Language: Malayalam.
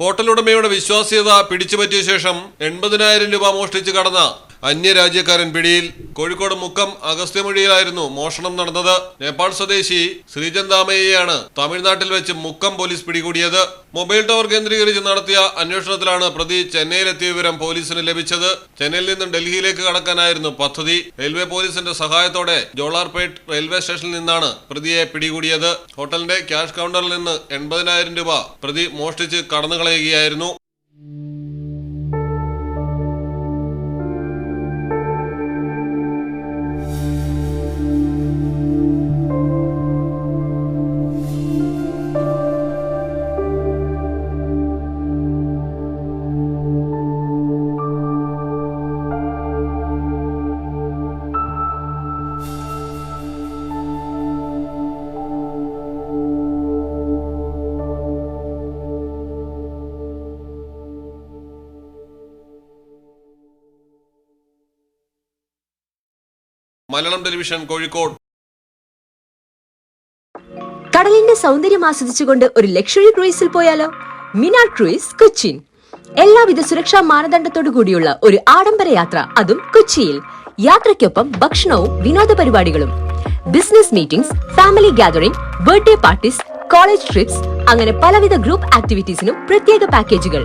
ഹോട്ടലുടമയുടെ വിശ്വാസ്യത പിടിച്ചുപറ്റിയ ശേഷം എൺപതിനായിരം രൂപ മോഷ്ടിച്ച് കടന്ന അന്യരാജ്യക്കാരൻ പിടിയിൽ കോഴിക്കോട് മുക്കം അഗസ്ത്യമൊഴിയിലായിരുന്നു മോഷണം നടന്നത്. നേപ്പാൾ സ്വദേശി ശ്രീചന്താമയെയാണ് തമിഴ്നാട്ടിൽ വെച്ച് മുക്കം പോലീസ് പിടികൂടിയത്. മൊബൈൽ ടവർ കേന്ദ്രീകരിച്ച് നടത്തിയ അന്വേഷണത്തിലാണ് പ്രതി ചെന്നൈയിലെത്തിയ വിവരം പോലീസിന് ലഭിച്ചത്. ചെന്നൈയിൽ നിന്നും ഡൽഹിയിലേക്ക് കടക്കാനായിരുന്നു പദ്ധതി. റെയിൽവേ പോലീസിന്റെ സഹായത്തോടെ ജോളാർപേട്ട് റെയിൽവേ സ്റ്റേഷനിൽ നിന്നാണ് പ്രതിയെ പിടികൂടിയത്. ഹോട്ടലിന്റെ ക്യാഷ് കൗണ്ടറിൽ നിന്ന് എൺപതിനായിരം രൂപ പ്രതി മോഷ്ടിച്ച് കടന്നുകളയുകയായിരുന്നു. മലയാളം ടെലിവിഷൻ കോഴിക്കോട്. കടലിന്റെ സൗന്ദര്യം ആസ്വദിച്ചുകൊണ്ട് ഒരു ലക്ഷറി ക്രൂയിസിൽ പോയാലോ? മിനാർ ക്രൂയിസ് കൊച്ചിൻ. എല്ലാവിധ സുരക്ഷാ മാനദണ്ഡത്തോടു കൂടിയുള്ള ഒരു ആഡംബര യാത്ര അതും കൊച്ചിയിൽ. യാത്രയ്ക്കൊപ്പം ഭക്ഷണവും വിനോദ പരിപാടികളും. Business meetings family gathering birthday parties college trips അങ്ങനെ പലവിധ ഗ്രൂപ്പ് ആക്ടിവിറ്റീസിനും പ്രത്യേക പാക്കേജുകൾ.